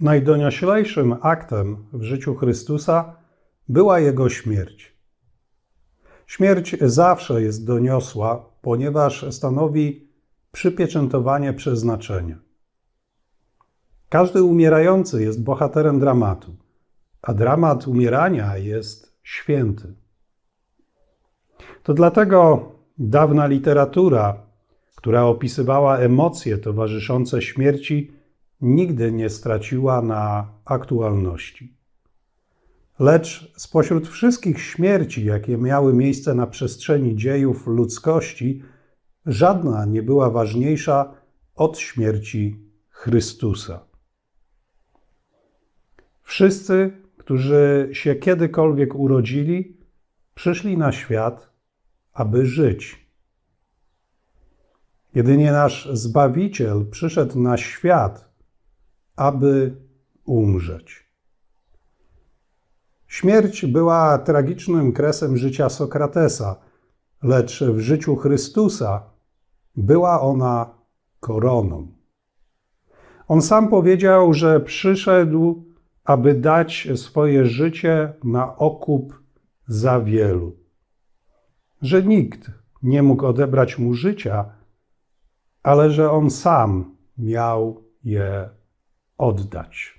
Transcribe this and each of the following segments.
Najdonioślejszym aktem w życiu Chrystusa była Jego śmierć. Śmierć zawsze jest doniosła, ponieważ stanowi przypieczętowanie przeznaczenia. Każdy umierający jest bohaterem dramatu, a dramat umierania jest święty. To dlatego dawna literatura, która opisywała emocje towarzyszące śmierci, nigdy nie straciła na aktualności. Lecz spośród wszystkich śmierci, jakie miały miejsce na przestrzeni dziejów ludzkości, żadna nie była ważniejsza od śmierci Chrystusa. Wszyscy, którzy się kiedykolwiek urodzili, przyszli na świat, aby żyć. Jedynie nasz Zbawiciel przyszedł na świat, aby umrzeć. Śmierć była tragicznym kresem życia Sokratesa, lecz w życiu Chrystusa była ona koroną. On sam powiedział, że przyszedł, aby dać swoje życie na okup za wielu. Że nikt nie mógł odebrać mu życia, ale że on sam miał je oddać.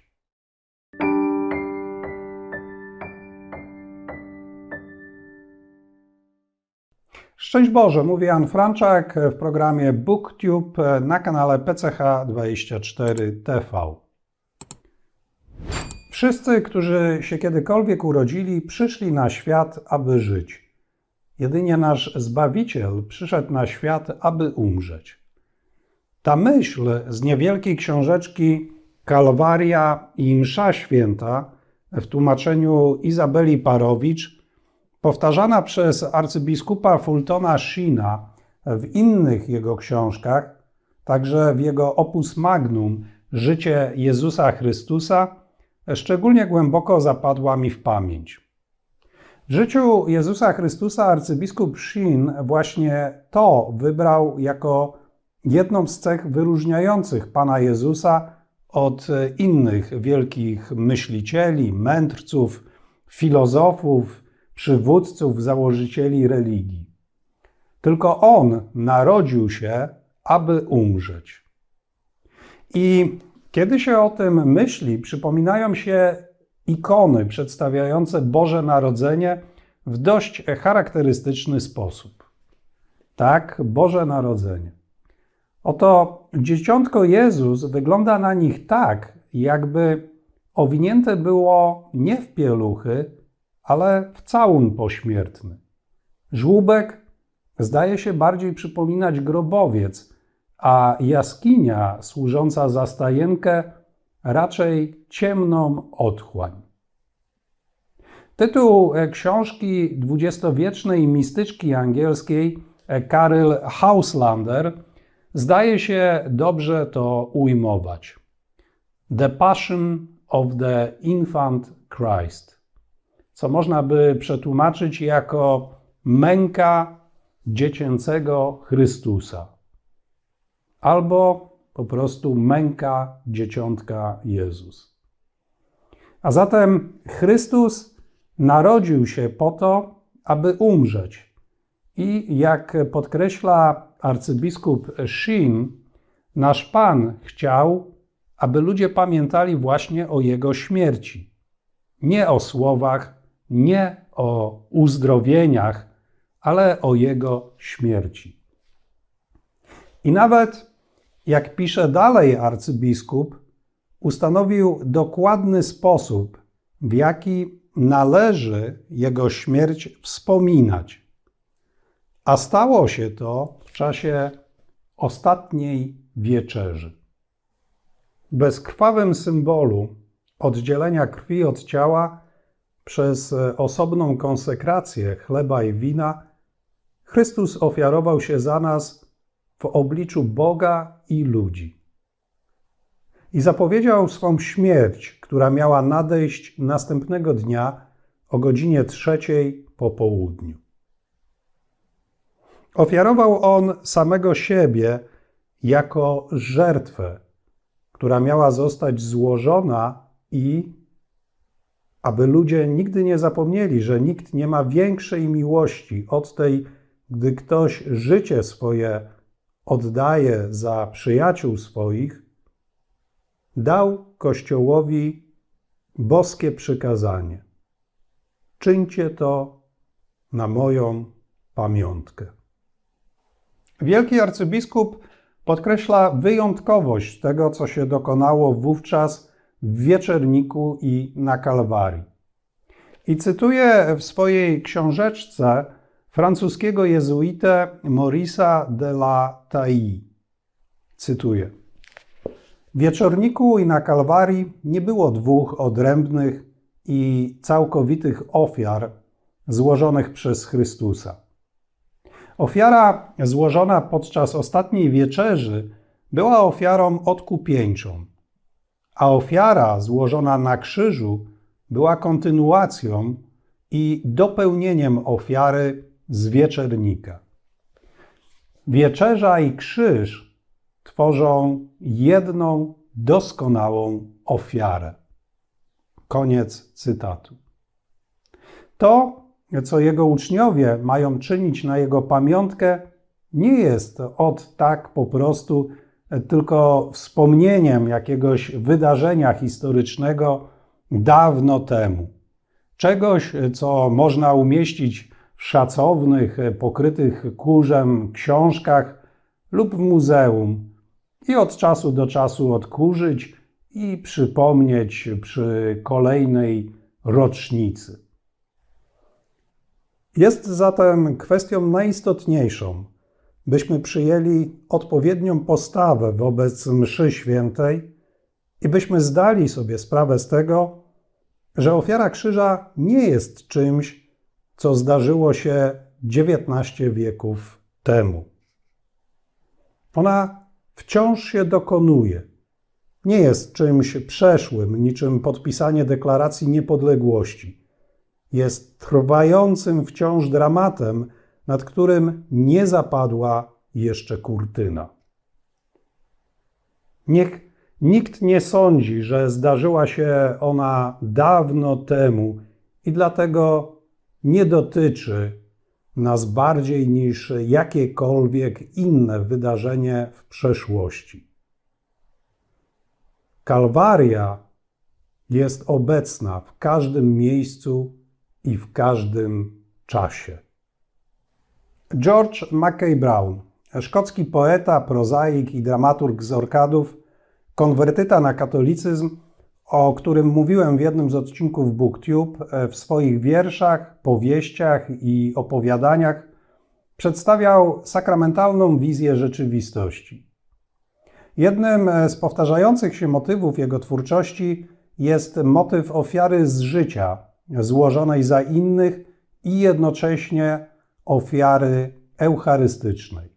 Szczęść Boże, mówi Jan Franczak w programie BookTube na kanale PCH24 TV. Wszyscy, którzy się kiedykolwiek urodzili, przyszli na świat, aby żyć. Jedynie nasz Zbawiciel przyszedł na świat, aby umrzeć. Ta myśl z niewielkiej książeczki Kalwaria i Msza Święta w tłumaczeniu Izabeli Parowicz, powtarzana przez arcybiskupa Fultona Sheena w innych jego książkach, także w jego opus magnum Życie Jezusa Chrystusa, szczególnie głęboko zapadła mi w pamięć. W życiu Jezusa Chrystusa arcybiskup Sheen właśnie to wybrał jako jedną z cech wyróżniających Pana Jezusa od innych wielkich myślicieli, mędrców, filozofów, przywódców, założycieli religii. Tylko On narodził się, aby umrzeć. I kiedy się o tym myśli, przypominają się ikony przedstawiające Boże Narodzenie w dość charakterystyczny sposób. Tak, Boże Narodzenie. Oto dzieciątko Jezus wygląda na nich tak, jakby owinięte było nie w pieluchy, ale w całun pośmiertny. Żłóbek zdaje się bardziej przypominać grobowiec, a jaskinia służąca za stajenkę raczej ciemną otchłań. Tytuł książki dwudziestowiecznej mistyczki angielskiej Caryl Hauslander zdaje się dobrze to ujmować. The Passion of the Infant Christ, co można by przetłumaczyć jako męka dziecięcego Chrystusa, albo po prostu męka dzieciątka Jezus. A zatem Chrystus narodził się po to, aby umrzeć. I jak podkreśla arcybiskup Sheen, nasz Pan chciał, aby ludzie pamiętali właśnie o Jego śmierci. Nie o słowach, nie o uzdrowieniach, ale o Jego śmierci. I nawet, jak pisze dalej arcybiskup, ustanowił dokładny sposób, w jaki należy Jego śmierć wspominać. A stało się to w czasie ostatniej wieczerzy. Bezkrwawym symbolu oddzielenia krwi od ciała przez osobną konsekrację chleba i wina, Chrystus ofiarował się za nas w obliczu Boga i ludzi. I zapowiedział swą śmierć, która miała nadejść następnego dnia o godzinie trzeciej po południu. Ofiarował on samego siebie jako żertwę, która miała zostać złożona i aby ludzie nigdy nie zapomnieli, że nikt nie ma większej miłości od tej, gdy ktoś życie swoje oddaje za przyjaciół swoich, dał Kościołowi boskie przykazanie. Czyńcie to na moją pamiątkę. Wielki arcybiskup podkreśla wyjątkowość tego, co się dokonało wówczas w Wieczerniku i na Kalwarii. I cytuję w swojej książeczce francuskiego jezuitę Maurisa de la Taille. Cytuję. W Wieczorniku i na Kalwarii nie było dwóch odrębnych i całkowitych ofiar złożonych przez Chrystusa. Ofiara złożona podczas ostatniej wieczerzy była ofiarą odkupieńczą, a ofiara złożona na krzyżu była kontynuacją i dopełnieniem ofiary z wieczernika. Wieczerza i krzyż tworzą jedną doskonałą ofiarę. Koniec cytatu. To, co jego uczniowie mają czynić na jego pamiątkę, nie jest od tak po prostu tylko wspomnieniem jakiegoś wydarzenia historycznego dawno temu. Czegoś, co można umieścić w szacownych, pokrytych kurzem książkach lub w muzeum i od czasu do czasu odkurzyć i przypomnieć przy kolejnej rocznicy. Jest zatem kwestią najistotniejszą, byśmy przyjęli odpowiednią postawę wobec mszy świętej i byśmy zdali sobie sprawę z tego, że ofiara krzyża nie jest czymś, co zdarzyło się 19 wieków temu. Ona wciąż się dokonuje. Nie jest czymś przeszłym, niczym podpisanie deklaracji niepodległości. Jest trwającym wciąż dramatem, nad którym nie zapadła jeszcze kurtyna. Niech nikt nie sądzi, że zdarzyła się ona dawno temu i dlatego nie dotyczy nas bardziej niż jakiekolwiek inne wydarzenie w przeszłości. Kalwaria jest obecna w każdym miejscu i w każdym czasie. George Mackay Brown, szkocki poeta, prozaik i dramaturg z Orkadów, konwertyta na katolicyzm, o którym mówiłem w jednym z odcinków BookTube, e, w swoich wierszach, powieściach i opowiadaniach przedstawiał sakramentalną wizję rzeczywistości. Jednym z powtarzających się motywów jego twórczości jest motyw ofiary z życia, złożonej za innych i jednocześnie ofiary eucharystycznej.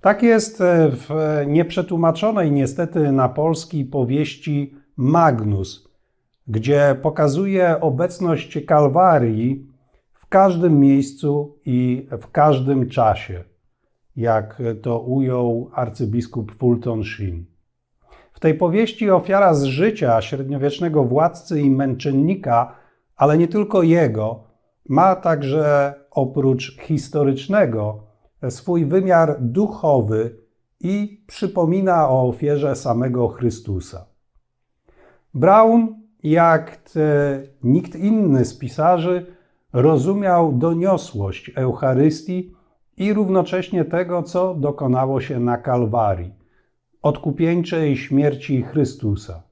Tak jest w nieprzetłumaczonej niestety na polski powieści Magnus, gdzie pokazuje obecność Kalwarii w każdym miejscu i w każdym czasie, jak to ujął arcybiskup Fulton Sheen. W tej powieści ofiara z życia średniowiecznego władcy i męczennika, ale nie tylko jego, ma także oprócz historycznego swój wymiar duchowy i przypomina o ofierze samego Chrystusa. Brown, jak nikt inny z pisarzy, rozumiał doniosłość Eucharystii i równocześnie tego, co dokonało się na Kalwarii, odkupieńczej śmierci Chrystusa.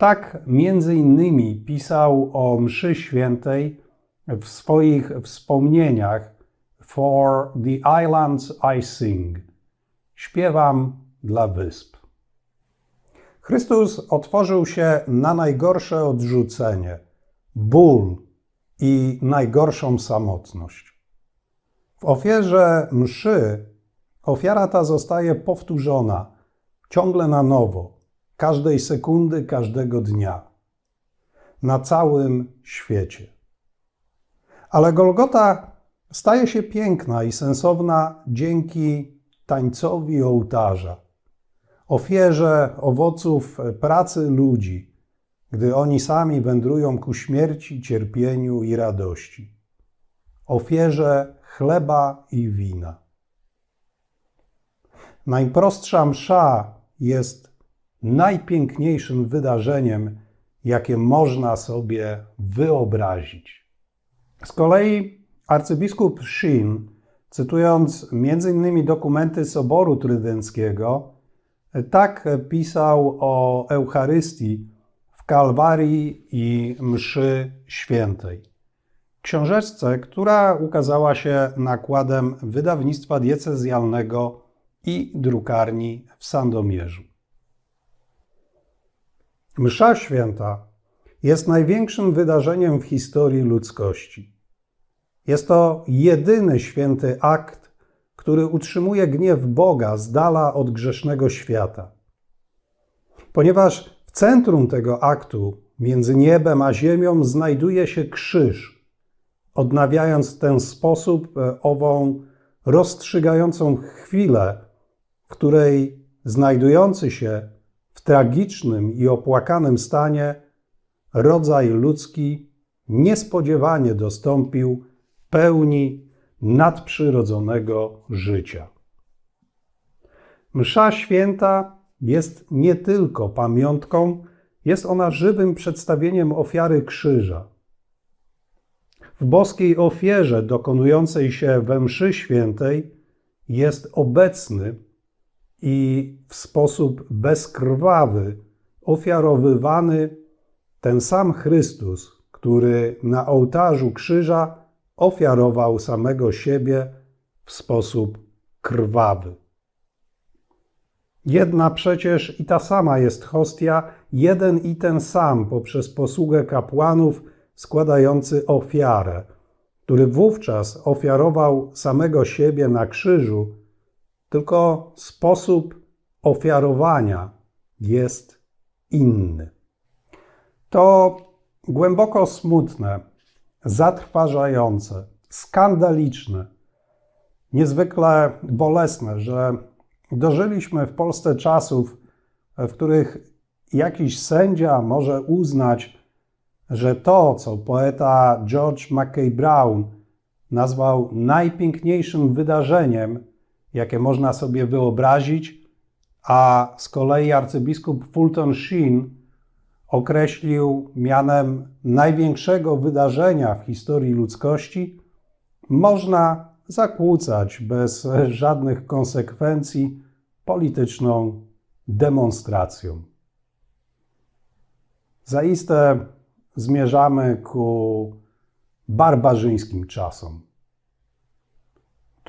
Tak między innymi pisał o mszy świętej w swoich wspomnieniach For the islands I sing. Śpiewam dla wysp. Chrystus otworzył się na najgorsze odrzucenie, ból i najgorszą samotność. W ofierze mszy ofiara ta zostaje powtórzona ciągle na nowo, każdej sekundy, każdego dnia, na całym świecie. Ale Golgota staje się piękna i sensowna dzięki tańcowi ołtarza ofierze owoców pracy ludzi, gdy oni sami wędrują ku śmierci, cierpieniu i radości. Ofierze chleba i wina. Najprostsza msza jest najpiękniejszym wydarzeniem, jakie można sobie wyobrazić. Z kolei arcybiskup Shin, cytując m.in. dokumenty Soboru Trydenckiego, tak pisał o Eucharystii w Kalwarii i Mszy Świętej. Książeczce, która ukazała się nakładem wydawnictwa diecezjalnego i drukarni w Sandomierzu. Msza Święta jest największym wydarzeniem w historii ludzkości. Jest to jedyny święty akt, który utrzymuje gniew Boga z dala od grzesznego świata. Ponieważ w centrum tego aktu, między niebem a ziemią, znajduje się krzyż, odnawiając w ten sposób e, ową rozstrzygającą chwilę, w której znajdujący się w tragicznym i opłakanym stanie rodzaj ludzki niespodziewanie dostąpił pełni nadprzyrodzonego życia. Msza święta jest nie tylko pamiątką, jest ona żywym przedstawieniem ofiary krzyża. W boskiej ofierze dokonującej się we mszy świętej jest obecny i w sposób bezkrwawy ofiarowywany ten sam Chrystus, który na ołtarzu krzyża ofiarował samego siebie w sposób krwawy. Jedna przecież i ta sama jest hostia, jeden i ten sam poprzez posługę kapłanów składający ofiarę, który wówczas ofiarował samego siebie na krzyżu, tylko sposób ofiarowania jest inny. To głęboko smutne, zatrważające, skandaliczne, niezwykle bolesne, że dożyliśmy w Polsce czasów, w których jakiś sędzia może uznać, że to, co poeta George Mackay Brown nazwał najpiękniejszym wydarzeniem, jakie można sobie wyobrazić, a z kolei arcybiskup Fulton Sheen określił mianem największego wydarzenia w historii ludzkości, można zakłócać bez żadnych konsekwencji polityczną demonstracją. Zaiste zmierzamy ku barbarzyńskim czasom.